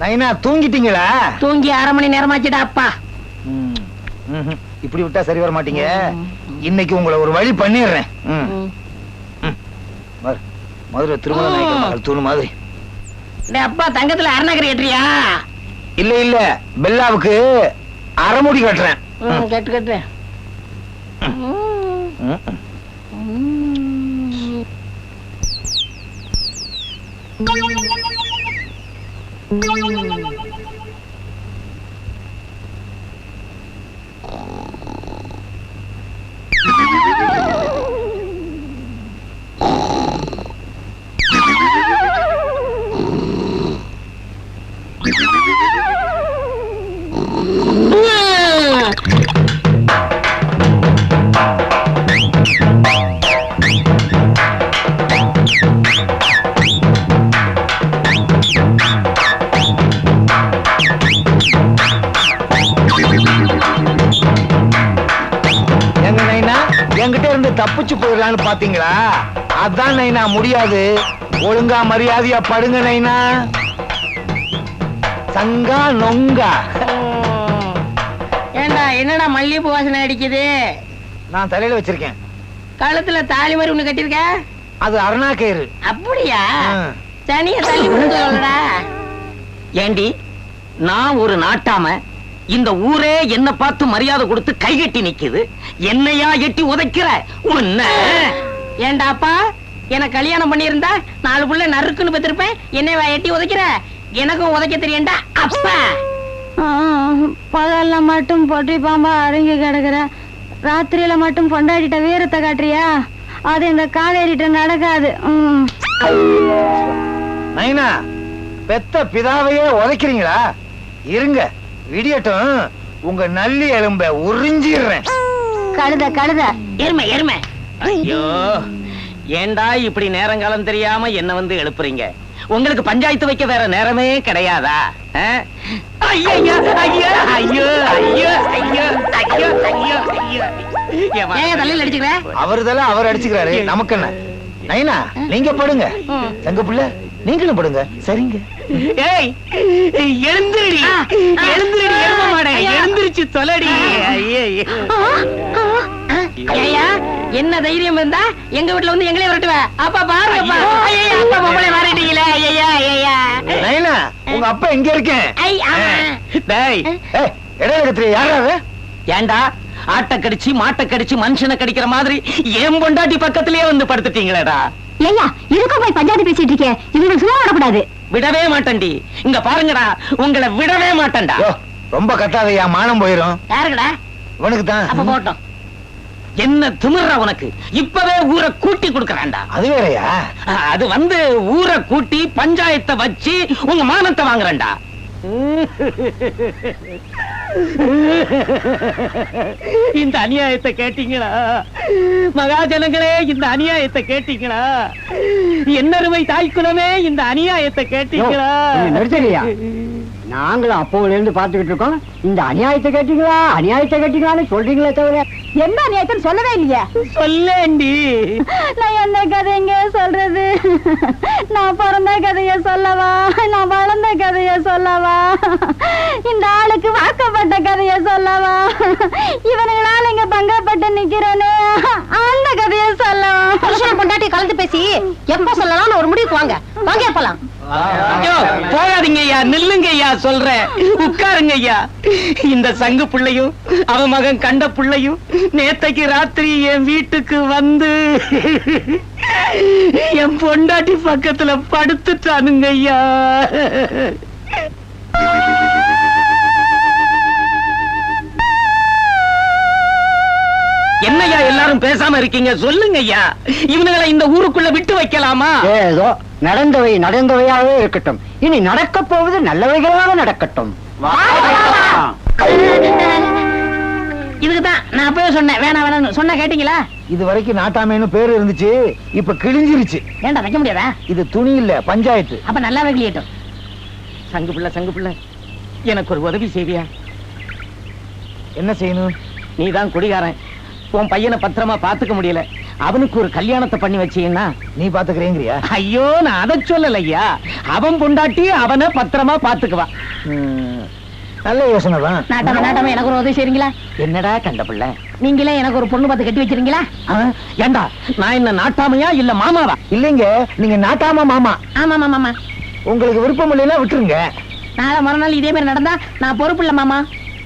நைனா தூங்கிட்டீங்களா? தூங்கி அரை மணி நேரமாச்சுடா அப்பா. இப்படி விட்டா சரி வர மாட்டீங்க. இன்னைக்கு உங்களை ஒரு வழி பண்ணிடுறேன். மதுரை திருமண நாயக்கர் மகள் தூணு மாதிரி. அப்பா தங்கத்துல அருணாகரி கட்டுறியா? இல்ல இல்ல. பெல்லாவுக்கு அரைமுடி கட்டுறேன். கட்டு கட்டு. ம், No, no, no, no. என்கிட்ட இருந்து தப்பிச்சு போயிடலான்னு பாத்தீங்களா? அதான் நைனா முடியாது. ஒழுங்கா மரியாதையா படுங்க நைனா. சங்கா நொங்கா. ஏண்டா என்னடா மல்லிகைப்பூ வாசனை அடிக்குது? நான் தலையில வச்சிருக்கேன். கழுத்துல தாலி மாதிரி ஒண்ணு கட்டிருக்க அது அருணாக்கயிறு அப்படியா? ஆ. சனிய தள்ளி விட்டுடா ஏண்டி நான் ஒரு நாட்டாம இந்த ஊரே என்ன பார்த்து மரியாதை கொடுத்து கைகட்டி நிக்குது. என்னையா எட்டி உதைக்கிற? உன்ன. ஏண்டாப்பா எனக்கு கல்யாணம் பண்ணியிருந்தா நாலு புள்ள நறுக்குன்னு பெற்றிருப்பேன் என்னைய எட்டி உதைக்கிற? எனக்கும் உதைக்க தெரியண்டா அப்பா. பகல்ல மட்டும் பொட்டி பாம்பா அடங்கி கிடக்குற. ராத்திரியில மட்டும் பொண்டாடிட்ட வீரத்தை காட்டுறியா? அது இந்த காவேரிட்ட நடக்காது. ம். நைனா பெத்த பிதாவையே உதைக்கிறீங்களா? இருங்க. விடியட்டும் உங்க நல்லி எலும்ப உறிஞ்சிடுறேன். கழுத கழுத. எருமை எருமை. ஐயோ. ஏண்டா இப்படி நேரங்காலம் தெரியாம என்ன வந்து எழுப்புறீங்க? உங்களுக்கு பஞ்சாயத்து வைக்க வேற நேரமே கிடையாதா? ஐயோ, ஐயோ, ஐயோ, ஐயோ, ஐயோ, ஐயோ, ஐயோ. ஏன் தலையில அடிச்சுக்கிற? அவருதெல்லாம் அவர் அடிச்சுக்கிறாரு. நமக்கு என்ன நைனா நீங்க படுங்க. தங்க புள்ள நீங்களும் படுங்க. சரிங்க. ஏய் எழுந்திருடி. ஆ, ஆ, எழுந்திருடி ஆ, எரும மாடே. ஐயா. எழுந்திருச்சு தொலைடி. ஐயே ஏய்யா, என்ன தைரியம் இருந்தா எங்க வீட்டுல வந்து எங்களே விரட்டுவ? அப்பா பாருங்கப்பா. ஐயா. அப்பா பொம்பளை மாறிட்டீங்களே. ஐயா ஐயா நைனா உங்க அப்பா எங்க இருக்கேன்? ஐ ஆமா டேய் ஏய், இடையில கத்திரி யாராவது ஏண்டா ஆட்டை கடிச்சு மாட்டை கடிச்சு மனுஷனை கடிக்கிற மாதிரி ஏன் பொண்டாட்டி பக்கத்திலேயே வந்து படுத்துட்டீங்களேடா. ஏய்யா இதுக்கும் போய் பஞ்சாயத்து பேசிட்டு இருக்கே? இவங்களுக்கு சும்மா விடக்கூடாது விடவே மாட்டேன்டி. இங்க பாருங்கடா உங்களை விடவே மாட்டேன்டா. யோ, ரொம்ப கத்தாதையா மானம் போயிரும். யாருக்குடா இவனுக்கு அப்ப தான் போட்டோம். என்ன திமிர்றா உனக்கு? இப்பவே ஊரை கூட்டி கொடுக்கறான்டா. அது வேறயா? அது வந்து ஊரை கூட்டி பஞ்சாயத்தை வச்சு உங்க மானத்தை வாங்குறேன்டா. இந்த அநியாயத்தை கேட்டீங்களா? மகாஜனங்களே இந்த அநியாயத்தை கேட்டீங்களா? என்னருமை தாய்க்குலமே இந்த அநியாயத்தை கேட்டீங்களா? நாங்களும் அப்போல இருந்து பாத்துக்கிட்டு இருக்கோம். இந்த அநியாயத்தை கேட்டீங்களா? அநியாயத்தை கேட்டீங்களான்னு சொல்றீங்களே தவிர என்ன அநியாயத்தம் சொல்லவே இல்லையே? சொல்லேண்டி. நான் என்ன கதைங்க சொல்றது? நான் பிறந்த கதைய சொல்லவா? நான் வளர்ந்த கதைய சொல்லவா? இந்த ஆளுக்கு வாக்கப்பட்ட கதைய சொல்லவா? இவனுங்களால இங்க பங்கப்பட்டு நிக்கிறேனே. அந்த கதைய சொல்லவா? புருஷன் பொண்டாட்டி கலந்து பேசி எப்ப சொல்லலாம்னு ஒரு முடிவுக்கு வாங்க. வாங்க போலாம். போகாதீங்க ஐயா நில்லுங்க ஐயா சொல்றேன். உட்காருங்க ஐயா இந்த சங்கு பிள்ளையும் அவன் மகன் கண்ட பிள்ளையும் நேத்தைக்கு ராத்திரி என் வீட்டுக்கு வந்து என் பொண்டாட்டி பக்கத்துல படுத்துட்டானுங்க ஐயா என்னய்யா எல்லாரும் பேசாம இருக்கீங்க? சொல்லுங்க ஐயா இவனுங்களை இந்த ஊருக்குள்ள விட்டு வைக்கலாமா? ஏதோ நடந்தவை நடந்தவையாகவே இருக்கட்டும். இனி நடக்க போவது நல்லவைகளாக நடக்கட்டும். இதுக்குதான் நான் அப்பவே சொன்னேன். வேணாம் வேணாம்னு. சொன்ன கேட்டீங்களா? இது வரைக்கும் நாட்டாமேன்னு பேர் இருந்துச்சு இப்ப கிழிஞ்சிருச்சு. ஏன்டா வைக்க முடியாதா? இது துணி இல்ல பஞ்சாயத்து. அப்ப நல்லாவே கிளியட்டும் சங்கு பிள்ளை சங்கு பிள்ளை. எனக்கு ஒரு உதவி செய்வியா? என்ன செய்யணும்? நீதான் குடிகாரன். உன் பையனை பத்திரமா பாத்துக்க முடியல. அவனுக்கு ஒரு கல்யாணத்தை பண்ணி வச்சீங்கன்னா நீ பாத்துக்கிறேங்கிறியா? ஐயோ நான் அதை சொல்லல ஐயா அவன் பொண்டாட்டி அவனை பத்திரமா பாத்துக்குவான் ம், நல்ல யோசனை தான். நாட்டாம நாட்டாம எனக்கு ஒரு உதவி செய்றீங்களா? என்னடா கண்ட பிள்ளை? நீங்களே எனக்கு ஒரு பொண்ணு பார்த்து கட்டி வச்சிருங்களா ஆ, ஏண்டா நான் என்ன நாட்டாமையா இல்ல மாமாவா? இல்லைங்க நீங்க நாட்டாம மாமா. ஆமா மாமா. உங்களுக்கு விருப்பம் இல்லைன்னா விட்டுருங்க. நாளை மறுநாள் இதே மாதிரி நடந்தா நான் பொறுப்பு இல்ல மாமா.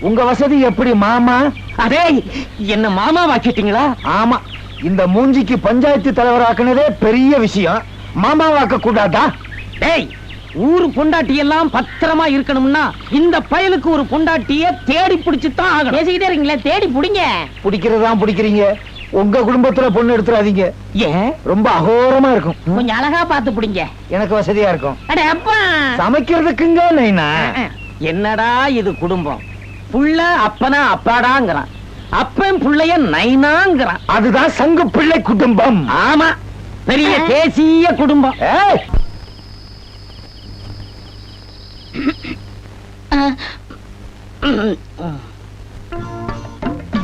உங்க வசதி எப்படி மாமா? அதே என்ன மாமாவாக்கிட்டீங்களா ஆமா. இந்த மூஞ்சிக்கு பஞ்சாயத்து தலைவராக்குனதே பெரிய விஷயம். மாமாவாக்க கூடாதா? டேய் ஊரு பொண்டாட்டி எல்லாம் பத்திரமா இருக்கணும்னா இந்த பயலுக்கு ஒரு பொண்டாட்டிய தேடி பிடிச்சு தான் ஆகணும். பேசிக்கிட்டே இருக்கீங்களே தேடி புடிங்க. பிடிக்கிறதான் பிடிக்கிறீங்க. உங்க குடும்பத்துல பொண்ணு எடுத்துறாதீங்க. ஏன்? ரொம்ப அகோரமா இருக்கும். கொஞ்சம் அழகா பார்த்து புடிங்க. எனக்கு வசதியா இருக்கும். அட அப்பா! சமைக்கிறதுக்குங்க நைனா? என்னடா இது குடும்பம்? புள்ள அப்பனா அப்பாடாங்கிறான். அப்பன் புள்ளைய நைனாங்கிறான். அதுதான் சங்கு பிள்ளை குடும்பம். ஆமா பெரிய தேசிய குடும்பம்.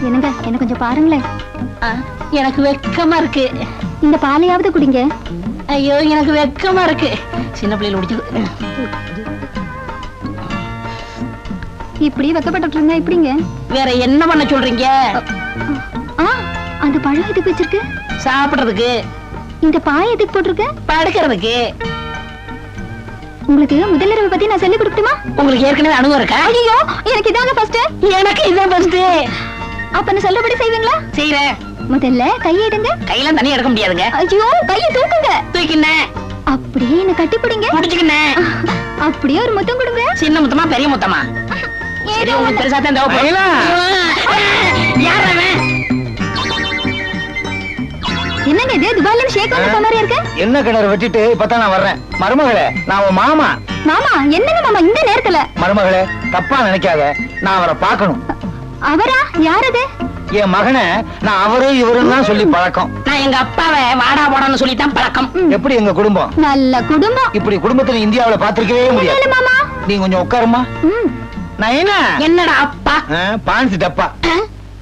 என்னங்க என்ன கொஞ்சம் பாருங்களேன். எனக்கு வெக்கமா இருக்கு. இந்த பாலையாவது குடிங்க. ஐயோ எனக்கு வெக்கமா இருக்கு. சின்ன பிள்ளைல முடிச்சது இப்படி வெக்கப்பட்டு இருந்தா எப்படிங்க? வேற என்ன பண்ண சொல்றீங்க? அந்த பழம் எதுக்கு வச்சிருக்கு? சாப்பிடுறதுக்கு. இந்த பாய் எதுக்கு போட்டிருக்கு? படுக்கிறதுக்கு. உங்களுக்கு முதலிரவு பத்தி நான் சொல்லி கொடுக்கட்டுமா? உங்களுக்கு ஏற்கனவே அனுபவம் இருக்கா? ஐயோ எனக்கு இதாங்க ஃபர்ஸ்ட் எனக்கு இதான் ஃபர்ஸ்ட் அப்ப நான் சொல்றபடி செய்வீங்களா? செய்யறேன் முதல்ல கையிடுங்க கையெல்லாம் தனியா எடுக்க முடியாதுங்க. ஐயோ கையை தூக்குங்க. தூக்கினேன் அப்படியே என்ன கட்டி பிடிங்க முடிச்சுக்கினேன் அப்படியே ஒரு முத்தம் கொடுங்க. சின்ன முத்தமா பெரிய முத்தமா? ஏதோ உங்களுக்கு பெருசா தான் தேவைப்படும். மயிலா. யார் அவன்? என்னங்க இது? துபாயில ஷேக் வந்த மாதிரி இருக்கு? என்ன கிணறு வெட்டிட்டு இப்பதான் நான் வர்றேன். மருமகளே நான் உன் மாமா. மாமா என்னங்க மாமா இந்த நேரத்துல? மருமகளே தப்பா நினைக்காத. நான் அவரை பார்க்கணும். அவரா? யார் அது என் மகனை நான் அவரு இவருன்னு தான் சொல்லி பழக்கம். நான் எங்க அப்பாவை வாடா போடான்னு சொல்லித்தான் பழக்கம். எப்படி எங்க குடும்பம்? நல்ல குடும்பம். இப்படி குடும்பத்துல இந்தியாவுல பாத்திருக்கவே முடியாது. நீ கொஞ்சம் உட்காருமா? நைனா? என்னடா அப்பா? பான்சி டப்பா.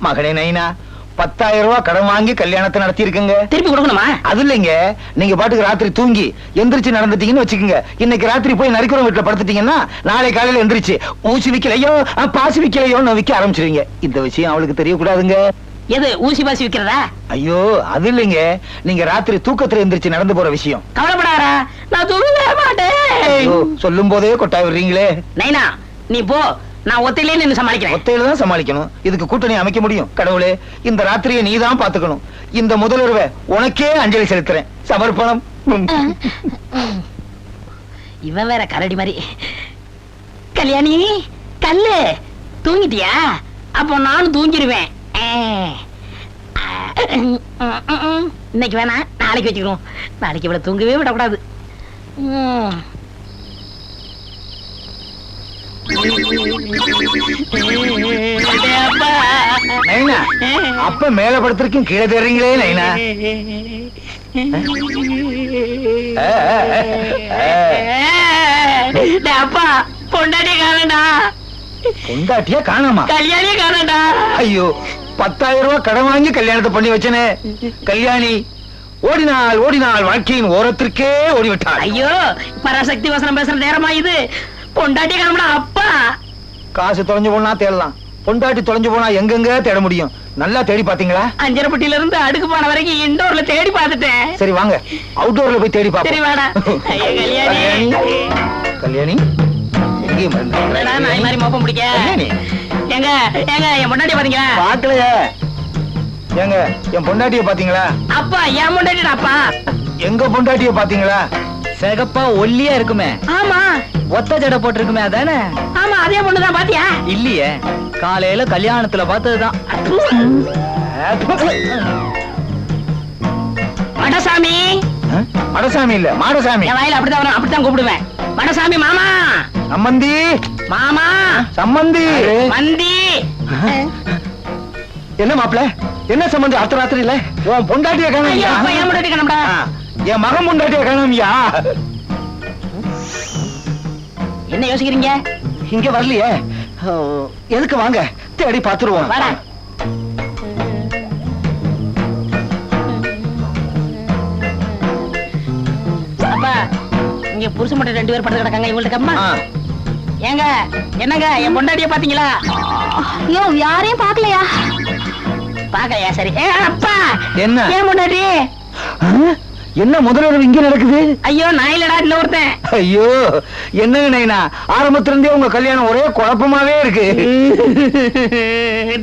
மகனே நைனா பத்தாயிரம் ரூபாய் கடன் வாங்கி கல்யாணத்தை நடத்தி இருக்குங்க திருப்பி கொடுக்கணுமா? அது இல்லைங்க. நீங்க பாட்டுக்கு ராத்திரி தூங்கி எந்திரிச்சு நடந்துட்டீங்கன்னு வச்சுக்கோங்க. இன்னைக்கு ராத்திரி போய் நரிக்குறம் வீட்டுல படுத்துட்டீங்கன்னா நாளை காலையில எந்திரிச்சு ஊசி விக்கலையோ பாசி விக்கலையோன்னு விக்க ஆரம்பிச்சிருவீங்க. இந்த விஷயம் அவளுக்கு தெரியக்கூடாதுங்க. எது ஊசி பாசி விக்கிறதா? ஐயோ அது இல்லைங்க. நீங்க ராத்திரி தூக்கத்துல எந்திரிச்சு நடந்து போற விஷயம். கவலைப்படாரா நான் தூங்கவே மாட்டேன். சொல்லும் போதே கொட்டாய் விடுறீங்களே. நைனா நீ போ. நான் ஒத்தையிலே நின்னு சமாளிக்கிறேன். ஒத்தையில தான் சமாளிக்கணும். இதுக்கு கூட்டணி அமைக்க முடியும். கடவுளே இந்த ராத்திரியை நீ தான் பாத்துக்கணும் இந்த முதலுறவை உனக்கே அஞ்சலி செலுத்துறேன். சமர்ப்பணம். இவன் வேற கரடி மாதிரி. கல்யாணி கல்லு. தூங்கிட்டியா? அப்போ நானும் தூங்கிடுவேன். இன்னைக்கு வேணாம் நாளைக்கு வச்சுக்கிறோம் நாளைக்கு இவ்வளவு தூங்கவே விடக்கூடாது ம். டேய் அப்பா. நைனா அப்ப மேல படுத்திருக்கும் கீழே தேடுறீங்களே நைனா? அப்பா பொண்டாட்டி காணடா பொண்டாட்டியா காணாமா? கல்யாணியே காணடா ஐயோ பத்தாயிரம் ரூபாய் கடன் வாங்கி கல்யாணத்தை பண்ணி வச்சனே. கல்யாணி ஓடினாள் ஓடினாள் வாழ்க்கையின் ஓரத்திற்கே ஓடிவிட்டாள். ஐயோ பராசக்தி வசனம் பேசுற நேரமா இது? பொண்டாட்டி காணடா அப்பா. காசு தொலைஞ்சு போனா தேடலாம். பொண்டாட்டி தொலைஞ்சு போனா எங்கெங்க தேட முடியும்? நல்லா தேடி பாத்தீங்களா அஞ்சரப்பட்டியில இருந்து அடுக்கு போன வரைக்கும் இண்டோர்ல தேடி பார்த்துட்டேன். சரி வாங்க. அவுட்டோர்ல போய் தேடி சரி பாப்போம் வாடா. ஐயோ கல்யாணி. கல்யாணி? நாய் மாதிரி மோப்பம் பிடிக்க? எங்க எங்க என் பொண்டாட்டி பாத்தீங்களா பாக்கலையே ஏங்க என் பொண்டாட்டிய பாத்தீங்களா அப்பா என் பொண்டாட்டிடா அப்பா. எங்க பொண்டாட்டிய பாத்தீங்களா சிகப்பா ஒல்லியா இருக்குமே. ஆமா. ஒத்த ஜடை போட்டிருக்குமே அதானே? ஆமா அதே பொண்ணுதான் பாத்தியா? இல்லையே. காலையில கல்யாணத்துல பார்த்ததுதான். மடசாமி மடசாமி இல்ல மாடசாமி. என் வாயில அப்படிதான் வரும் அப்படித்தான் கூப்பிடுவேன். மடசாமி மாமா. சம்மந்தி. மாமா. சம்மந்தி. மந்தி. என்ன மாப்பிள? என்ன சம்பந்தி அர்த்த இல்ல உன் பொண்டாட்டிய காணும் என் மகன் பொண்டாட்டிய காணும்யா? என்ன யோசிக்கிறீங்க? இங்க வரலையே. எதுக்கு வாங்க? தேடி பாத்துருவோம் அப்பா இங்க புருஷ மட்டும் ரெண்டு பேர் படுத்து கிடக்காங்க இவங்களுக்கு அம்மா ஏங்க என்னங்க என் பொண்டாட்டிய பாத்தீங்களா? ஐயோ யாரையும் பாக்கலையா? பாக்கலையா? சரி. ஏ அப்பா! என்ன? ஏன் பொண்டாட்டி? என்ன முதல்வர் இங்க நடக்குது? ஐயோ நான் இல்லடா இன்னொருத்தன் ஐயோ என்னங்க நைனா? ஆரம்பத்துல இருந்தே உங்க கல்யாணம் ஒரே குழப்பமாவே இருக்கு.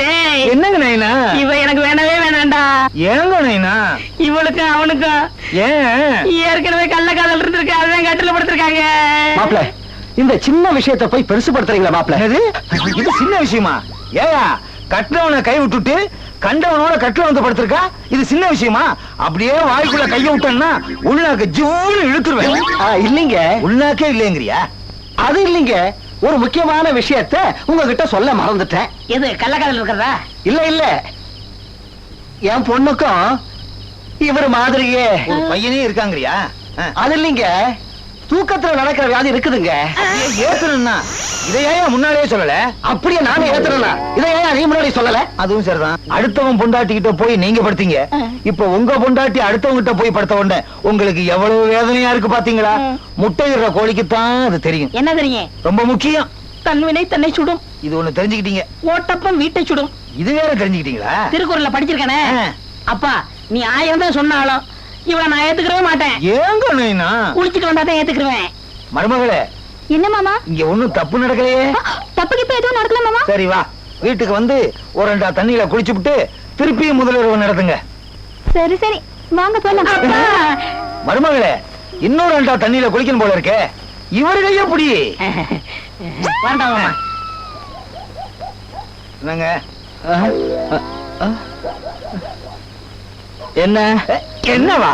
டேய் என்னங்க நைனா? இவ எனக்கு வேணவே வேணாம்டா ஏங்க நைனா? இவளுக்கும் அவனுக்கும் ஏன்? ஏற்கனவே கள்ள காதல் இருந்திருக்கு அதான் கட்டில படுத்திருக்காங்க மாப்பிள இந்த சின்ன விஷயத்தை போய் பெருசுபடுத்துறீங்களா மாப்பிள? என்னது? இது சின்ன விஷயமா? ஏயா கட்டினவனை கை விட்டுட்டு கண்டவனோட கட்டில வந்து படுத்திருக்கா? இது சின்ன விஷயமா? அப்படியே வாய்க்குள்ள கைய விட்டேன்னா உள்நாக்கு ஜூன்னு இழுத்துருவேன். ஆ, இல்லைங்க. உள்நாக்கே இல்லைங்கிறியா அது இல்லைங்க. ஒரு முக்கியமான விஷயத்த உங்ககிட்ட சொல்ல மறந்துட்டேன். எது கள்ள காதல் இருக்கிறதா? இல்ல இல்ல. என் பொண்ணுக்கும் இவர் மாதிரியே ஒரு பையனே இருக்காங்கறியா. அது இல்லைங்க. தூக்கத்துல நடக்கிற வியாதி இருக்குதுங்க. ஏத்தணும்னா இதை ஏன் முன்னாடியே சொல்லல? அப்படியே நானே ஏத்துறேனா இதை ஏன் நீ முன்னாடி சொல்லல? அதுவும் சரிதான். அடுத்தவன் பொண்டாட்டிக்கிட்ட போய் நீங்க படுத்தீங்க. இப்ப உங்க பொண்டாட்டி அடுத்தவங்க கிட்ட போய் படுத்த உடனே உங்களுக்கு எவ்வளவு வேதனையா இருக்கு பாத்தீங்களா? முட்டையிடுற கோழிக்கு தான் அது தெரியும். என்ன தெரியும் ரொம்ப முக்கியம். தன்வினை தன்னை சுடும். இது ஒண்ணு தெரிஞ்சுக்கிட்டீங்க. ஓட்டப்பம் வீட்டை சுடும். இது வேற தெரிஞ்சுக்கிட்டீங்களா? திருக்குறள்ல படிச்சிருக்கானே. அப்பா நீ ஆயிரம் தான் சொன்னாலும் இவளை நான் ஏத்துக்கவே மாட்டேன். ஏங்க நைனா? குளிச்சுட்டு வந்தா தான் ஏத்துக்குருவேன். மருமகளே என்ன மாமா? இங்க ஒண்ணும் தப்பு நடக்கலையே. தப்புக்கு இப்ப எதுவும் நடக்கல மாமா? சரி வா. வீட்டுக்கு வந்து ஒரு ரெண்டா தண்ணியில குளிச்சுப்புட்டு திருப்பியும் முதல்வர் நடத்துங்க. சரி சரி. வாங்க போலாம். மருமகளே இன்னொரு ரெண்டா தண்ணியில குளிக்கணும் போல இருக்கே. இவரு கைய புடி. வேண்டாம் மாமா. என்னங்க? என்ன? என்னவா?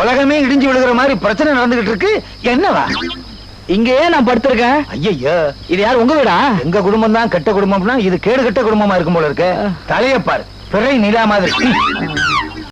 உலகமே இடிஞ்சு விழுகிற மாதிரி பிரச்சனை நடந்துகிட்டு இருக்கு. என்னவா? இங்கேயே நான் படுத்திருக்கேன். ஐயய்யோ இது யார் உங்க வீடா? எங்க குடும்பம் தான் கெட்ட குடும்பம்னா இது கேடு கெட்ட குடும்பமா இருக்கும் போல இருக்கு. தலையப்பார் பிறை நிலா மாதிரி.